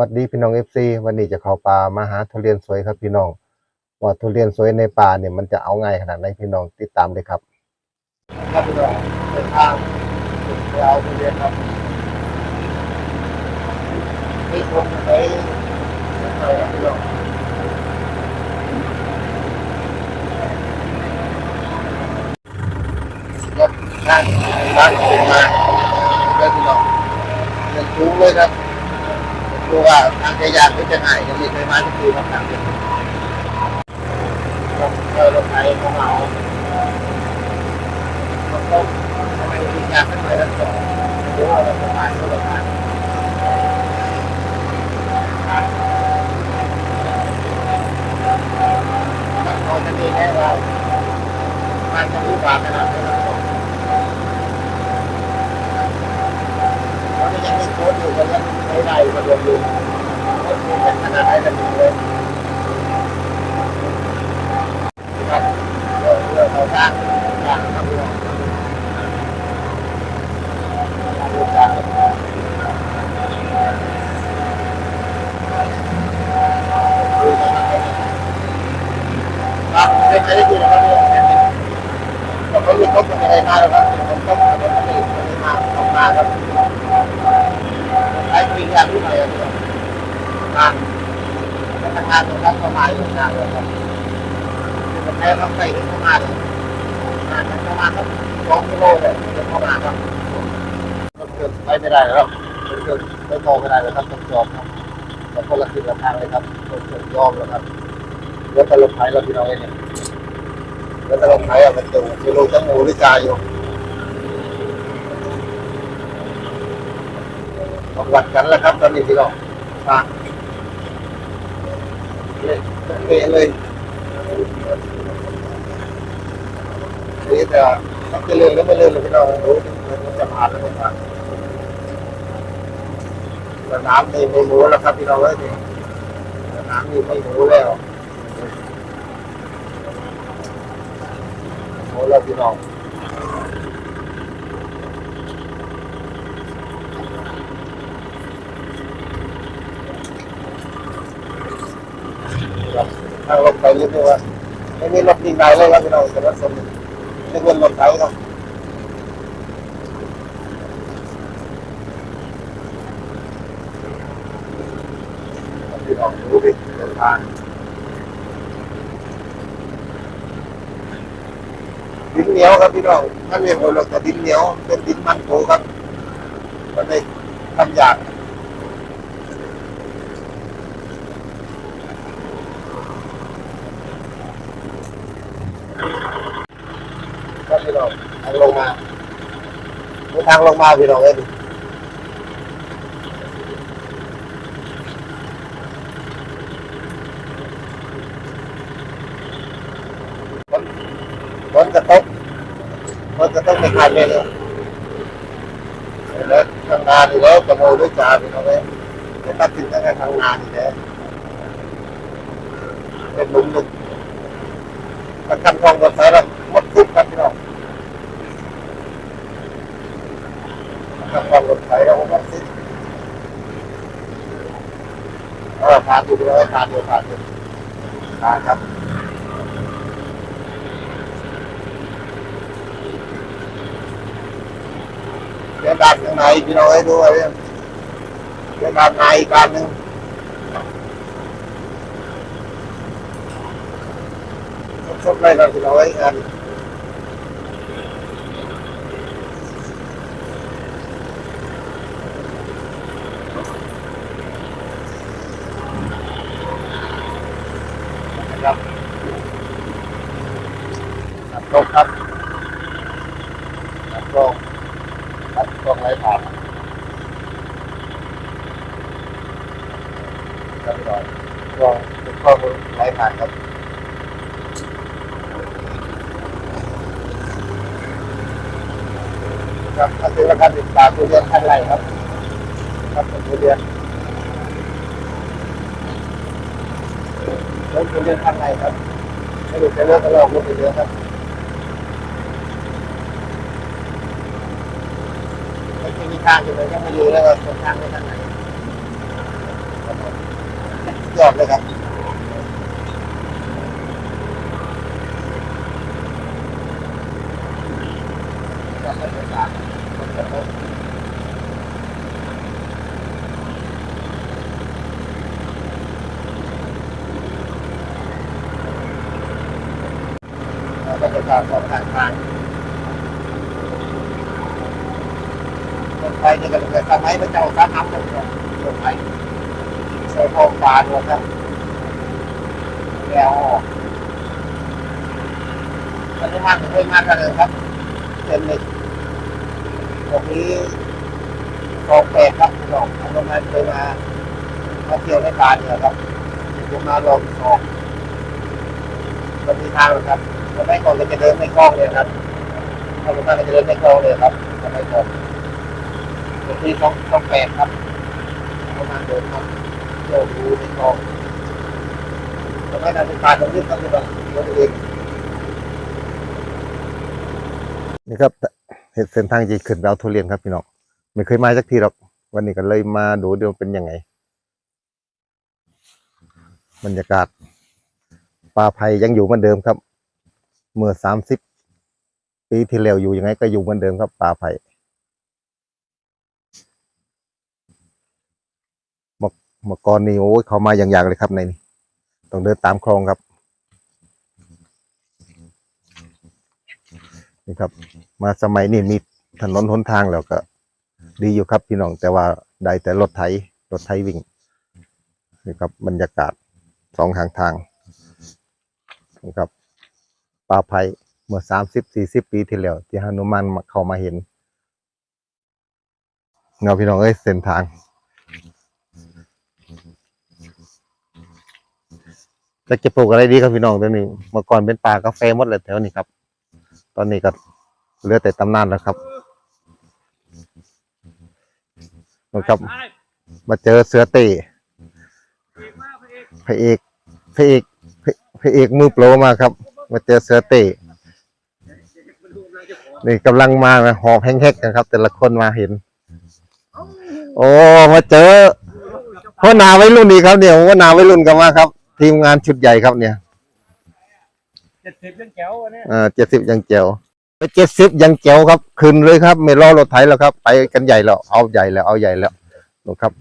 วัดดีพี่น้องเอฟซีวันนี้จะเข้าป่ามาหาทุเรียนสวยครับพี่น้องว่าทุเรียนสวยในป่าเนี่ยมันจะเอาง่ายขนาดไหนพี่น้องติดตามเลยครับครับพี่น้องเดินทางไปเอาทุเรียนครับนี่ผมไปไปครับพี่น้องรถทางทางขึ้นมาเลยพี่น้องเดินสูงเลยครับ ดูว่าทางจะยากหรือจะง่ายยังไม่เคยมาทุกทีครับทางเดินเราเรารถไถของเราต้องทำไมถึงยากขึ้นไปแล้วก็ดูว่าเราจะผ่านเราผ่านเราจะมีแค่เราการจะรู้ความขนาดนี้เราจะยังมีโค้ดอยู่ก็ยังไม่ได้มารวมอยู่เป็นขนาดไหนกันอยู่เลยครับเรื่องเราสร้างครับพี่น้องดูสร้างดูสร้างครับไม่เคยได้ยินนะครับเนี่ยผมไม่มีครบอะไรมาแล้วครับผมครบอะไรไม่ได้มาออกมาครับ ไอ้ปีงานที่ไหนอะพี่งานทำงานตรงนั้นประมาณอยู่นะเลยครับคือแค่ต้องไปถึงประมาณงานประมาณสักสองกิโลเลยถึงประมาณครับมัน เกิดไปไม่ได้แล้วมันเกิดไม่โตไม่ได้เลยครับต้องจอดครับแต่คนละทิศละทางเลยครับต้องยอมแล้วครับเรือตลบไทยเราพี่น้องเนี่ยเรือตลบไทยอะมันจะจะลงจังหมูหรือจาอยู่ต้องวัดกันแล้วครับตอนนี้พี่น้องทางเลยเละเลยนี่แต่ต้องจะเลื่อนหรือไม่เลื่อนเลยพี่น้องรู้มันจะผ่านหรือไม่ผ่าน สนามนี่ไม่รู้แล้วครับพี่น้องเอ้ยสนามนี่ไม่รู้แล้วโอ้แล้วพี่น้องครับทางรถไฟเรียกได้ว่าไม่มีรถวิ่ได้เลยครับพี่น้องแต่รถสมเรียกว่ารถไฟครับน้องดูดิเดินทาง ดินเหนียวครับพี่น้องถ้าเรียกว่าราแต่ดินเหนียวเป็นดินมันโถครับมันเลยทำยากครับพี่น้องทางลงมาทางลงมาพี่น้องเอ้ยฝนฝนกระตกฝนกระตกไม่ขาดเลยเลยแล้วทางานอยู่แล้วกระโมด้วยจาพี่น้องเอ้ยจะตัดสินตั้งแต่ทางานอยู่แล้วเป็นหลุมหลุมประกันทองรถไฟแล้วหมดทุกครับพี่น้องประกับความรถไฟแล้วผมก็ซิเออผ่านอยู่เลยผ่านอยู่ผ่านอยู่ผ่านครับ เดี๋ยวดับยังไงพี่น้องให้ดูไว้เรื่องเดี๋ยวดับไงอีกการหนึ่งชดเลยนะพี่น้องไอ้กัน นะครับตัดตรงครับตัดตรงตัดตรงไรผ่านครับพี่น้อยตรงเป็น ข้อมูลไรผ่านครับครับถ้าซื้อราคาติดตามทุเรียนขั้นไรครับ ครับเป็นทุเรียนรถทุเรียนขั้นไรครับไม่รู้จะเลือกก็ลองรถไปเยอะครับไม่มีทางอยู่เลยยังไม่รู้เลยว่าส่วนทางไปทางไหนยอดเลยครับ บรรยากาศของทางทางรถไฟนี่ก็เป็นสมัยพระเจ้าพระน้ำลยครับรถไฟใส่พองฟ้าด้วยครับแล้วออกตอนมากเคยมากกันเลยครับเต็มเลย ตรงนี้คลองแปดครับพี่น้องอันนั้นมาเคยมามาเที่ยวในการเนี่ยครับผมมาลองคลองมันมีทางครับสมัยก่อนก็จะเดินในคลองเลยครับถ้าผมมาก็จะเดินในคลองเลยครับสมัยก่อนตรงนี้ต้องต้องแปดครับประมาณเดินครับโยกดูในคลองทำไมนาฬิกาตรงนี้ต้องเป็นตัวเองนี่ครับ เห็นเส้นทางจีขึ้นดาวทุเรียนครับพี่น้องไม่เคยมาสักทีหรอก วันนี้ก็เลยมาดูเดียวเป็นยังไง บรรยากาศป่าไผ่ยังอยู่เหมือนเดิมครับ เมื่อสามสิบปีที่แล้วอยู่ยังไง ก็อยู่เหมือนเดิมครับป่าไผ่เมื่อเมื่อก่อนนี่โอ้ยเขามาอย่างๆเลยครับในนี้ต้องเดินตามคลองครับ นี่ครับ มาสมัยนี้มีถนนหนทางแล้วก็ ดีอยู่ครับพี่น้องแต่ว่าได้แต่รถไถรถไถวิ่งนี่ครับบรรยากาศสองทางทางนี่ครับป่าไผ่เมื่อสามสิบสี่สิบปีที่แล้วที่ฮานุมานเข้ามาเห็นเงาพี่น้องเอ้ยเส้นทางจะจะปลูกอะไรดีครับพี่น้องตอนนี้เมื่อก่อนเป็นป่ากาแฟหมดเลยแถวนี้ครับ ตอนนี้ก็เหลือแต่ตำนานแล้วครับนะครับ มาเจอเสือเตะพระเอกพระเอกพระเอกมือโปรมาครับ มาเจอเสือเตะนี่กำลังมาหอบแห้งๆกันครับ แต่ละคนมาเห็น โอ้มาเจอพ่อนาไว้รุ่นนี้ครับเนี่ยพ่อนาไว้รุ่นกันมาครับ ทีมงานชุดใหญ่ครับเนี่ย จ็ดสิบยังแก้วอันเนี้ยอ่าเจ็ดสิบยังเจ๋วไปเจ็ดสิบยังเจ๋วครับขึ้นเลยครับ ไม่รอรถไถแล้วครับ ไปกันใหญ่แล้วเอาใหญ่แล้วเอาใหญ่แล้วนูนครับ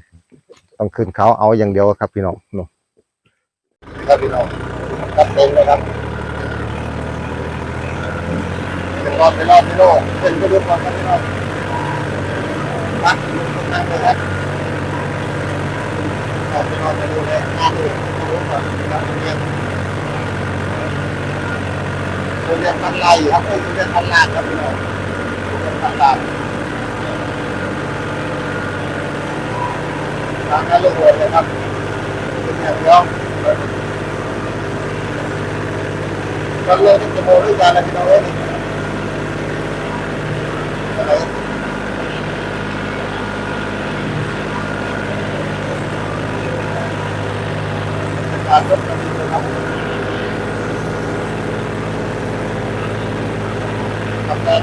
ต้องขึ้นเขาเอาอย่างเดียวครับพี่น้องนูนครับพี่น้องครับเต็มเลยครับเป็นรอบเป็นรอบเป็นรอบเป็นก็ดูก่อนครับพี่น้องครับนั่งเลยครับเอาพี่น้องไปดูเลยนั่งดูดูก่อนครับเรีย นเรียนพันลายครับเรียนพันลานครับพี่น้องเรียนพันลานทางนั้นลูกหัวเลยครับเป็นอย่างเดียวกันเลยที่จะโมด้วยกันนะพี่น้องเอ้ยอะไรการรถกันนะครับ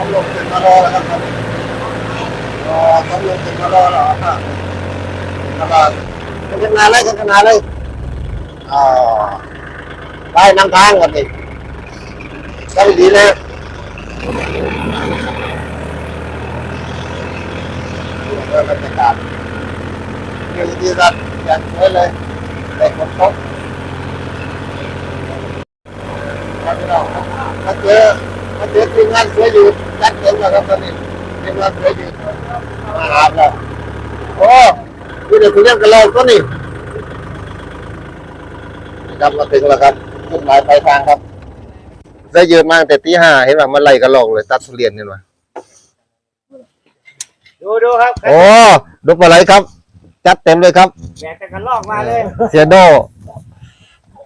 ต้องลงขึ้นมารอแล้วครับครับรอต้องลงขึ้นมารอแล้วครับตลาดกันนานเลยกันนานเลยอ่าได้นั่งทางกันดิก็ดีนะเรื่อบรรยากาศอยู่ดีรัดอย่างสวยเลยแต่คนพบครับพี่น้องมาเจอมาเจอทีมงานสวยอยู่ ยัดเต็มแล้วครับตอนนี้ทีมงานสวยอยู่มาหาแล้วโอ้พี่เด็กคุณเล่นกันแล้วก็นี่ครับมาถึงแล้วครับจุดหมายปลายทางครับ ได้เยอะมากแต่ตีห้าเห็นว่ามันไล่กันหลอกเลย ตัดทุเรียนเห็นไหมดูดูครับโอ้ดกปลาไหลครับ จัดเต็มเลยครับแบกแต่กันลอกมาเลย เสียโด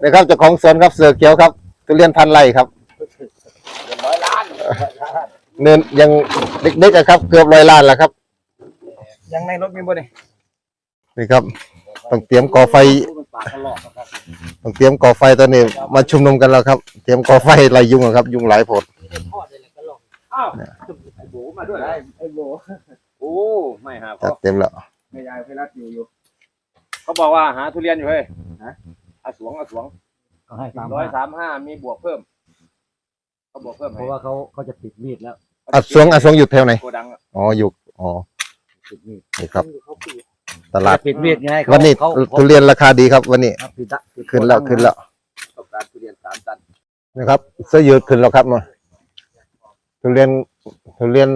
นะครับเจ้าของสวนครับเสือเขียวครับทุเรียนพันไร่ครับร้อยล้าน เนินยังเด็กๆอะครับ เกือบร้อยล้านแล้วครับ ยังในรถมีบ่เนี่ยนี่ครับ ต้องเตรียมก่อไฟมันปากกันลอกครับต้องเตรียมก่อไฟตอนนี้ มาชุมนุมกันแล้วครับ เตรียมก่อไฟไล่ยุงอะครับ ยุงหลายโผดอ้าวไอ้โบมาด้วยไอ้โบโอ้ไม่หาจัดเต็มแล้ว ไม่ยายไพรัตอยู่อยู่เขาบอกว่าหาทุเรียนอยู่เฮ้ยฮะอาสวงอาสวงเขาให้สามร้อยห้าสามห้ามีบวกเพิ่ม เขาบวกเพิ่มเพให้ราะว่าเขาเขาจะปิดมีดแล้วอัดสวงอัดสวงอยู่แถวไหน โกดังอะอ๋ออยู่ อ๋อ ปิดมีดนี่ครับ ตลาด ปิดมีดไงเขาวันนี้เขาเขาทุเรียนราคาดีครับ วันนี้เขาปิดละปิดขึ้นแล้วขึ้นแล้วต้องการทุเรียนสามตันนะครับเสื้อยืดขึ้นแล้วครับมาทุเรียนทุเรียน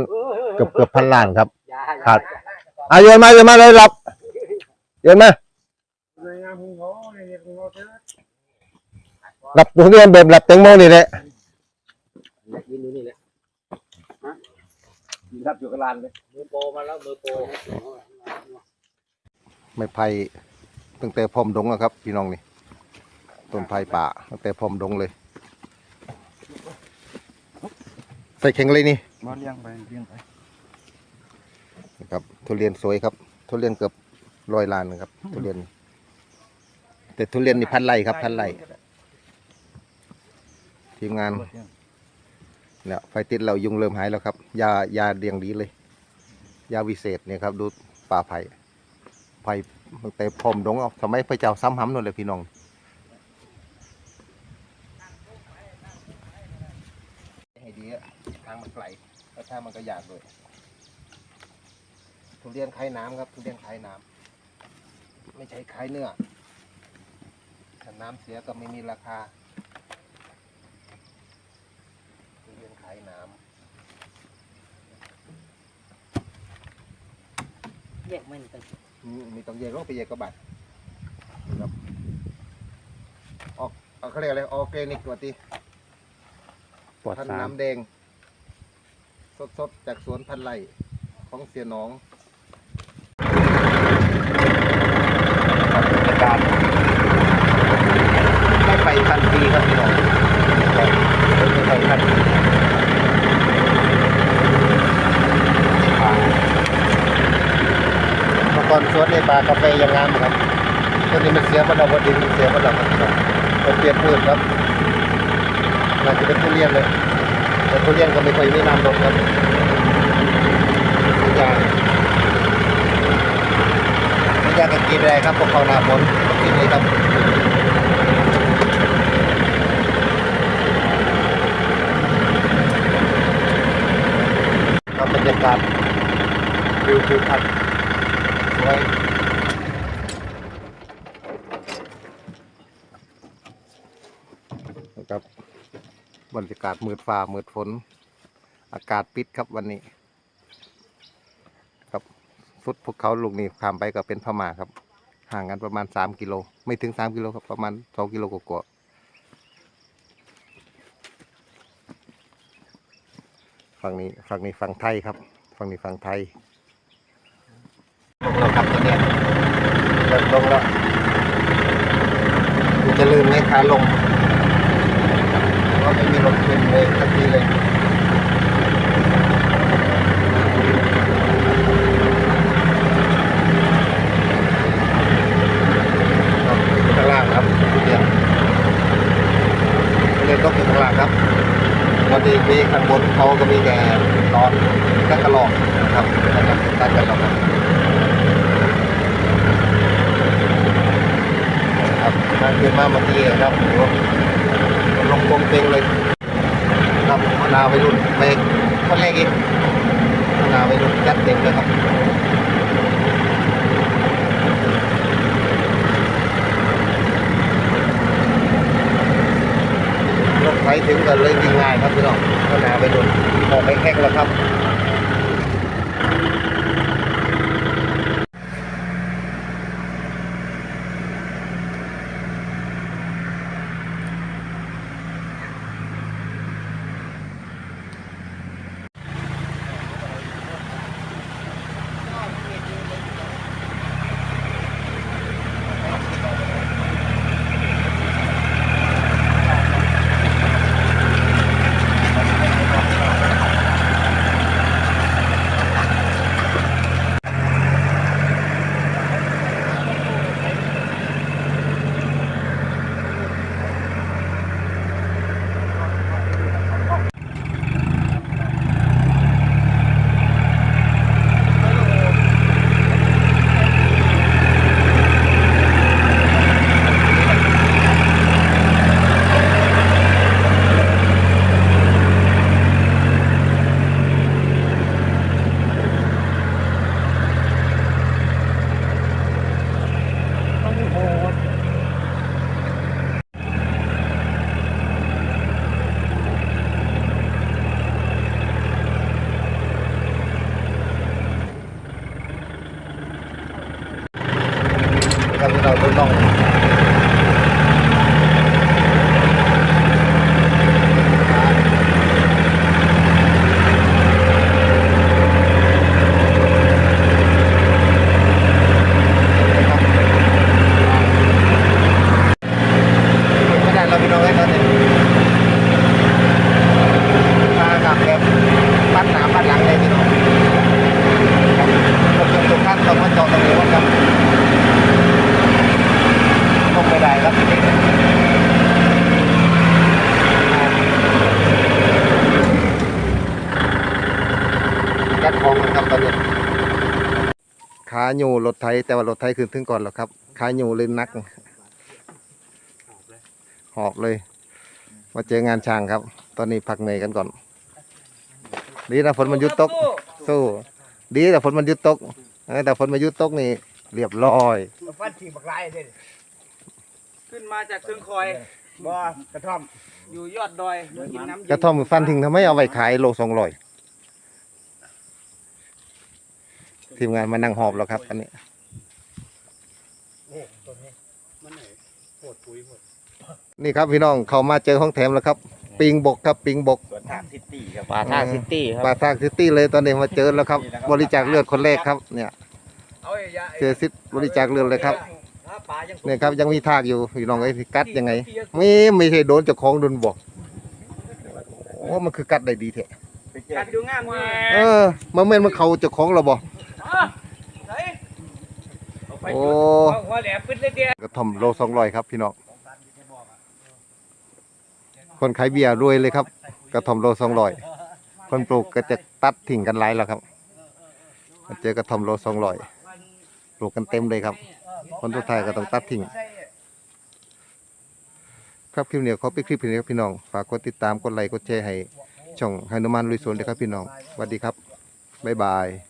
เกือบเกือบพันล้านครับ ขาดอะโยนมาโยนมาเลยรับโยนมารับทุเรียนแบบรับแตงโมนี่แหละ ยืนอยู่นี่แหละ ยืนรับอยู่กับลานเลยมือโปรมาแล้วมือโปรไม้ไผ่ตั้งแต่พรมดงอะครับ พี่น้องนี่ต้นไผ่ป่าตั้งแต่พรมดงเลยใส่แข็งเลยนี่มาเลี้ยงไปเลี้ยงไปนะครับทุเรียนสวยครับ ทุเรียนเกือบร้อยล้านนะครับ ทุเรียน แต่ทุเรียนนี่พันไร่ครับ พันไร่ทีมงาน เนี่ยไฟติดเรายุงเริ่มหายแล้วครับ ยายาเรียงดีเลย ยาวิเศษเนี่ยครับ ดูป่าไผ่ไผ่ตั้งแต่พรมดงเอาทำไมพระเจ้าซ้ำห้ำนั่นเลยพี่น้องให้ดีทางมันไกลแล้วทางมันก็ยากด้วยทุเรียนคล้ายน้ำครับทุเรียนคล้ายน้ำไม่ใช่คล้ายเนื้อถ้าน้ำเสียก็ไม่มีราคาทุเรีย นคล้ายน้แยกไม่ต้องำอืมมีต้องแยกโรคไปแยกกระบาดครับออกเอาเขาเรียกอะไรออร์แกนิกกว่าทีปวดพันสามน้ำแดง สดๆ จากสวนพันไร่ของเสียหนองบรรยากาศไม่ไปทันทีครับพี่น้องไม่ไปทันทีเมื่อก่ ป่ากาแฟยังงามครับตอนนี้มันเสียหมดแล้วดินมันเสียหมดแล้วครับมันเปลี่ยนพืชครับน่าจะเป็นทุเรียนเลย แต่ทุเรียนก็ไม่ค่อยมีน้ำลงครับทุกอย่างทุกอยางก็กินอะได้ครับพวกเขาหน้าฝนก็กินเลยครับครับบรรยากาศวิวทิวทัศน์สวยนะครับ บรรยากาศมืดฟ้ามืดฝน อากาศปิดครับวันนี้ ครับสุดภูเขาลูกนี้ข้ามไปก็เป็นพม่าครับ ห่างกันประมาณสามกิโลไม่ถึงสามกิโลครับประมาณสองกิโลกว่าฝั่งนี้ฝั่งนี้ฝั่งไทยครับ ฝั่งนี้ฝั่งไทยลงแล้วครับตอนนี้เริ่มลงแล้วจะลืมไหมขาลง ก็ไม่มีรถขึ้นเลยสักทีเลยข้างล่างครับทุเรียนทุเรียนต้องอยู่ข้างล่างครับวันนี้มีข้างบนเขาก็มีแต่ตอนแค่กระลอกนะครับนะครับตัดกันแล้วครับครับนั่นคือมาเมื่อกี้ครับ โอ้โหลงกลมเต็งเลยครับมะนาวไปรุ่นไปคนแรกอีกมะนาวไปรุ่นยัดเต็มเลยครับรถไฟถึงกันเลยวิ่งง่ายครับพี่น้องมะนาวไปรุ่นออกไปแค่แล้วครับ ครับที่เราทดลองไม่ได้เราพี่น้องไว้ตอนนี้มากลับแบบปัดหนาปัดหลังเลยพี่น้องครับรถยนต์ทุกคันต้องมาจอดตรงนี้ว่าครับ ลงไม่ได้ครับทีนี้กัดของกันครับตอนนี้ขา อยู่รถไทยแต่ว่ารถไทยคือถึงก่อนแล้วครับขาอยู่เลยนัก หอบเลยมาเจองานช่างครับ ตอนนี้พักเหนื่อยกันก่อน ดีนะฝนมันหยุดตก สู้ ดีแต่ฝนมันหยุดตกเออแต่ฝนมันหยุดตกนี่เรียบร้อยฟันทีบักไล่เด้ขึ้นมาจากเครื่องคอยบ่กระท่อมอยู่ยอดดอยกินน้ำเย็นกระท่อมฟันทิ้งทำไมเอาไว้ขายโลสองร้อย ทีมงานมานั่งหอบแล้วครับอันนี้นี่ครับพี่น้องเขามาเจอห้องแถมแล้วครับ ปิงบกครับปิงบกสวนทางซิตี้ครับปลาท่าซิตี้ครับปาทางซิตี้เลยตอนนี้มาเจอแล้วครับ บริจาคเลือดคนแรกครับ เนี่ยเอาไอ้ยาเจอซิดบริจาคเลือดเลยครับปลายังเนี่ยครับยังมีทากอยู่พี่น้องไอ้ที่กัดยังไงไม่ไม่ใช่โดนเจ้าของโดนบอกโอ้มันคือกัดได้ดีแท้กัดอยู่ง่ามเลยเออมันแม่นมันเขาเจ้าของเราบอกไหนเอาไป โอ้เอาหัวแหลมขึ้นเลยเดียวกระท่อมโลสองร้อยครับพี่น้องคนขายเบียร์รวยเลยครับ กระท่อมโลสองร้อยคนปลูกก็จะตัดทิ้งกันหลายแล้วครับมาเจอกระท่อมโลสองร้อยปลูกกันเต็มเลยครับ คนทุกทายก็ต้องตัดทิ้งครับคลิปนี้ขอปิดคลิปนี้ครับพี่น้องฝากกดติดตามกดไลค์กดแชร์ให้ช่องไฮนุมานลุยสวนด้วยครับพี่น้องสวัสดีครับบ๊ายบาย